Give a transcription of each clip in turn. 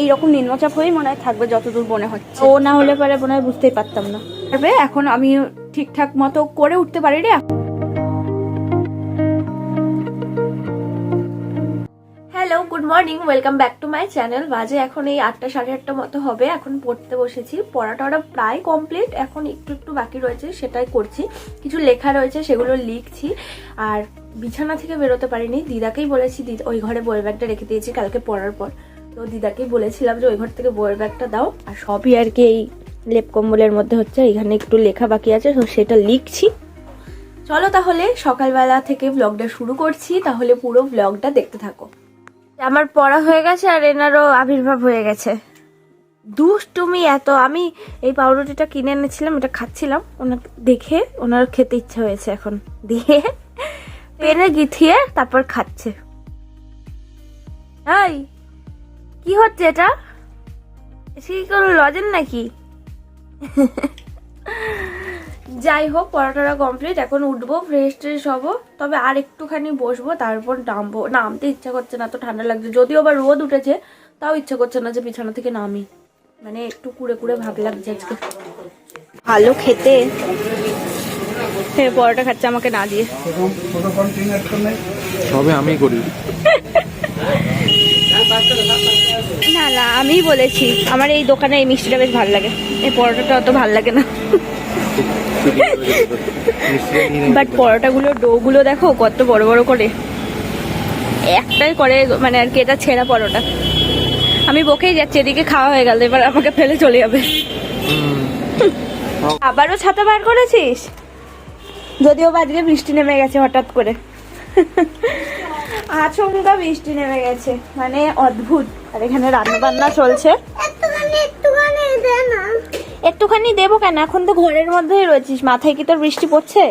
এইরকম নিম্নচাপ হয়েই মনে হয় থাকবে যতদূর মনে হচ্ছে। ও না হলে পরে মনে হয় বুঝতেই পারতাম না। পারবে? এখন আমি ঠিকঠাক মতো করে উঠতে পারি রে। Hello good morning welcome back to my channel বাজে এখন এই আটটা সাড়ে আটটা মতো হবে। এখন পড়তে বসেছি। পড়াটা ওরা প্রায় কমপ্লিট এখন একটু একটু বাকি রয়েছে সেটাই করছি। কিছু লেখা রয়েছে সেগুলো লিখছি। আর বিছানা থেকে বেরোতে পারিনি। দিদাকেই বলেছি দিদা ওই ঘরে বই ব্যাগটা রেখে দিয়েছি কালকে পড়ার পর। তো দিদাকে বলেছিলাম যে ওই ঘর থেকে বইয়ের ব্যাগটা দাও। আর সবই আর কি এই লেপ কম্বলের মধ্যে হচ্ছে এখানে একটু লেখা বাকি আছে, তো সেটা লিখছি। চলো তাহলে সকালবেলা থেকে ব্লগটা শুরু করছি, তাহলে পুরো ব্লগটা দেখতে থাকো। আমার পড়া হয়ে গেছে আর এনারও আবির্ভাব হয়ে গেছে। দুষ্টুমি এত, আমি এই পাউরুটিটা কিনে এনেছিলাম, এটা খাচ্ছিলাম। ওনার দেখে ওনার খেতে ইচ্ছা হয়েছে এখন। দিয়ে পেনে গিথিয়ে তারপর খাচ্ছে। এই কি হচ্ছে এটা? এটা কি কোনো লজেন নাকি? যাই হোক পড়াটা কমপ্লিট এখন উঠবো ফ্রেশ ট্রেশ হব তবে আর একটুখানি বসবো তারপর নামবো। নামতে ইচ্ছা করছে না তো ঠান্ডা লাগছে। যদিও বা রোদ উঠেছে তাও ইচ্ছা করছে না যে বিছানা থেকে নামি। মানে একটু কুড়ে কুড়ে ভাব লাগছে আজকে। ভালো খেতে। হ্যাঁ পরোটা খাচ্ছে আমাকে না দিয়ে। সবে আমি করি। না না আমিই বলেছি। আমার এই দোকানে এই মিষ্টিটা বেশ ভালো লাগে। এই পরোটাটা অত ভালো লাগে না। বাট পরোটাগুলো ডোগুলো দেখো কত বড় বড় করে। একটাই করে মানে আর কি এটা ছেঁড়া পরোটা। আমি বকেই যাচ্ছি এদিকে খাওয়া হয়ে গেল এবার আমাকে ফেলে চলে যাবে। আবারও ছাতা বার করেছিস? যদিও বা আজকে বৃষ্টি নেমে গেছে হঠাৎ করে। আচমকা বৃষ্টি নেমে গেছে। মানে অদ্ভুত। আর এখানে রান্না বান্না চলছে। একটুখানি দেবো কেন? এখন তো ঘরের মধ্যেই রয়েছিস। মাথায় কি তোর বৃষ্টি পড়ছে?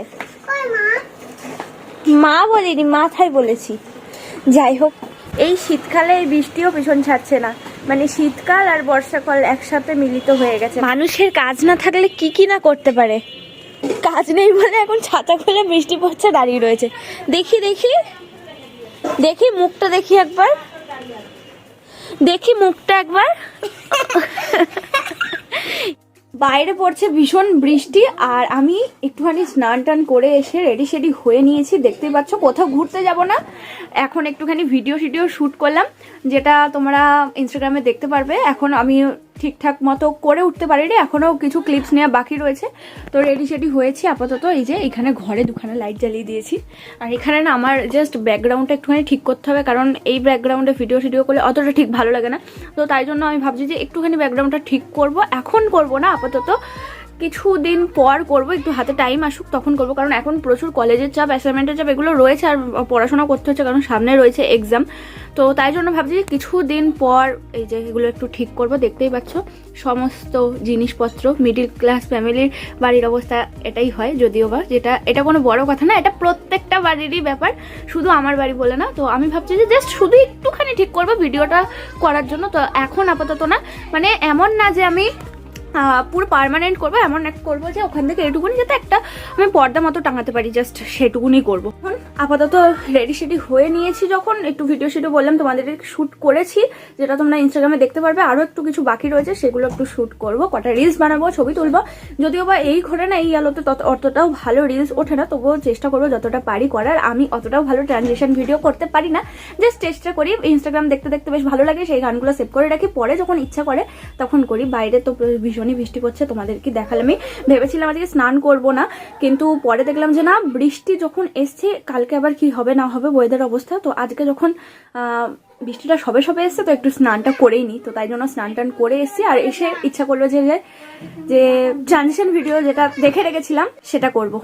মা? বলিনি মাথায় বলেছি। যাই হোক এই শীতকালে এই বৃষ্টিও ভীষণ ছাড়ছে না। মানে শীতকাল আর বর্ষাকাল একসাথে মিলিত হয়ে গেছে। মানুষের কাজ না থাকলে কি কি না করতে পারে? কাজ নেই বলে এখন ছাতা খুলে বৃষ্টি পড়ছে, দাঁড়িয়ে রয়েছে। দেখি দেখি। দেখি মুখটা, দেখি একবার। দেখি মুখটা একবার। বাইরে পড়ছে ভীষণ বৃষ্টি আর আমি একটুখানি স্নান টান করে এসে রেডি সেডি হয়ে নিয়েছি। দেখতেই পাচ্ছ, কোথাও ঘুরতে যাব না। এখন একটুখানি ভিডিও টিডিও শ্যুট করলাম, যেটা তোমরা ইনস্টাগ্রামে দেখতে পারবে। এখন আমি ঠিকঠাক মতো করে উঠতে পারিনি। এখনও কিছু ক্লিপস নেওয়া বাকি রয়েছে। তো রেডি সেডি হয়েছি আপাতত। এই যে এখানে ঘরে দুখানে লাইট জ্বালিয়ে দিয়েছি। আর এখানে না আমার জাস্ট ব্যাকগ্রাউন্ডটা একটুখানি ঠিক করতে হবে, কারণ এই ব্যাকগ্রাউন্ডে ভিডিও ভিডিও করলে অতটা ঠিক ভালো লাগে না। তো তাই জন্য আমি ভাবছি যে একটুখানি ব্যাকগ্রাউন্ডটা ঠিক করব। এখন করব না, আপাতত। কিছুদিন পর করব, একটু হাতে টাইম আসুক তখন করব, কারণ এখন প্রচুর কলেজের চাপ অ্যাসাইনমেন্টের চাপ, এগুলো রয়েছে আর পড়াশোনা করতে হচ্ছে কারণ সামনে রয়েছে এক্সাম তো তাই জন্য ভাবছি যে কিছুদিন পর এই যে এগুলো একটু ঠিক করব, দেখতেই পাচ্ছ। সমস্ত জিনিসপত্র মিডিল ক্লাস ফ্যামিলির বাড়ির অবস্থা এটাই হয় যদিও বা, যেটা, এটা কোনো বড় কথা না, এটা প্রত্যেকটা বাড়িরই ব্যাপার, শুধু আমার বাড়ি বলে না। তো আমি ভাবছি যে জাস্ট শুধু একটুখানি ঠিক করব ভিডিওটা করার জন্য। তো এখন আপাতত না মানে এমন না যে আমি পুরো পারমানেন্ট করব, এমন এক করব যে ওখান থেকে এটুকুনি যাতে একটা আমি পর্দা মতো টাঙাতে পারি জাস্ট সেটুকুনি করব। আপাতত রেডি সেডি হয়ে নিয়েছি যখন। একটু ভিডিও শিডিও বললাম, তোমাদের শ্যুট করেছি, যেটা তোমরা ইনস্টাগ্রামে দেখতে পারবে। আরও একটু কিছু বাকি রয়েছে, সেগুলো একটু শ্যুট করব। কটা রিলস বানাবো, ছবি তুলবো। যদিও বা এই ঘরে না, এই আলোতে তত অতটাও ভালো রিলস ওঠে না, তবুও চেষ্টা করব যতটা পারি করার। আমি অতটাও ভালো ট্রানজেকশন ভিডিও করতে পারি না। জাস্ট চেষ্টা করি ইনস্টাগ্রাম দেখতে দেখতে বেশ ভালো লাগে, সেই গানগুলো সেভ করে রাখি। পরে যখন ইচ্ছা করে, তখন করি। বাইরে তো ভীষণই বৃষ্টি পড়ছে, তোমাদেরকে দেখালাম আমি ভেবেছিলাম আজকে স্নান করব না, কিন্তু পরে দেখলাম যে না, বৃষ্টি যখন এসছে, কালকে আবার কি হবে না হবে ওয়েদার অবস্থা। তো আজকে যখন বৃষ্টিটা সবে সবে এসছে, তো একটু স্নানটা করেই নি। তো তাই জন্য স্নান টান করে এসছি। আর এসে ইচ্ছা করল যে, যে- ট্রানজিশন ভিডিও যেটা দেখে রেখেছিলাম, সেটা করব।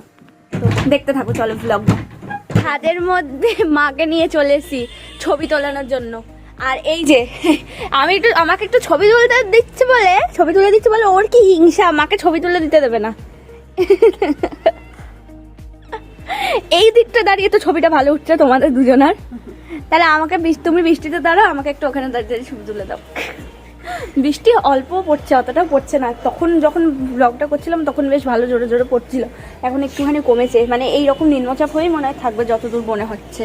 তো দেখতে থাকো, চলো ব্লগটা ছাদের মধ্যে মাকে নিয়ে চলে এসেছি ছবি তোলানোর জন্য। আর এই যে, আমি একটু, আমাকে একটু ছবি তুলতে দিচ্ছে বলে, ছবি তুলে দিচ্ছে বলে ওর কি হিংসা? মাকে ছবি তুলে দিতে দেবে না। এই দিকটা দাঁড়িয়ে তো ছবিটা ভালো উঠছে তোমাদের দুজনার। তাহলে আমাকে তুমি বৃষ্টিতে দাঁড়াও, আমাকে একটু ওখানে দাঁড়িয়ে ছবি তুলে দাও। বৃষ্টি অল্প পড়ছে অতটা পড়ছে না। তখন যখন ব্লগটা করছিলাম, তখন বেশ ভালো জোরে জোরে পড়ছিল। এখন একটুখানি কমেছে। মানে এই রকম নিম্নচাপ হয়েই মনে হয় থাকবে যতদূর মনে হচ্ছে।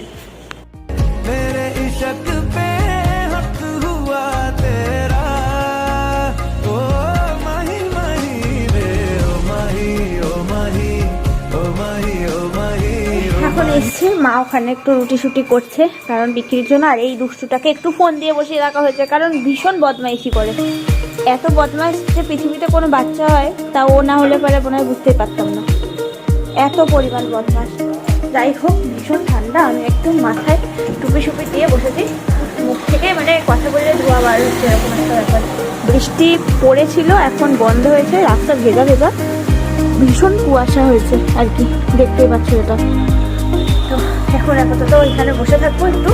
এখন এসছি। মা ওখানে একটু রুটি শুটি করছে কারণ বিক্রির জন্য, আর এই দুষ্টুটাকে একটু ফোন দিয়ে বসিয়ে রাখা হয়েছে কারণ ভীষণ বদমাইশি করে। এত বদমাইশ যে পৃথিবীতে কোনো বাচ্চা হয়, তা ও না হলে পরে মনে হয় বুঝতেই পারতাম না। এত পরিমাণ বদমাস যাই হোক, ভীষণ ঠান্ডা। আমি একটু মাথায় টুপি সুপি দিয়ে বসেছি। মুখ থেকে মানে কথা বললে ধোয়া বার হচ্ছে, এরকম একটা ব্যাপার। বৃষ্টি পড়েছিল, এখন বন্ধ হয়েছে, রাস্তা ভেজা ভেজা। ভীষণ কুয়াশা হয়েছে আর কি, দেখতেই পাচ্ছি এটা। এখন আপাতত ওইখানে বসে থাকব একটু।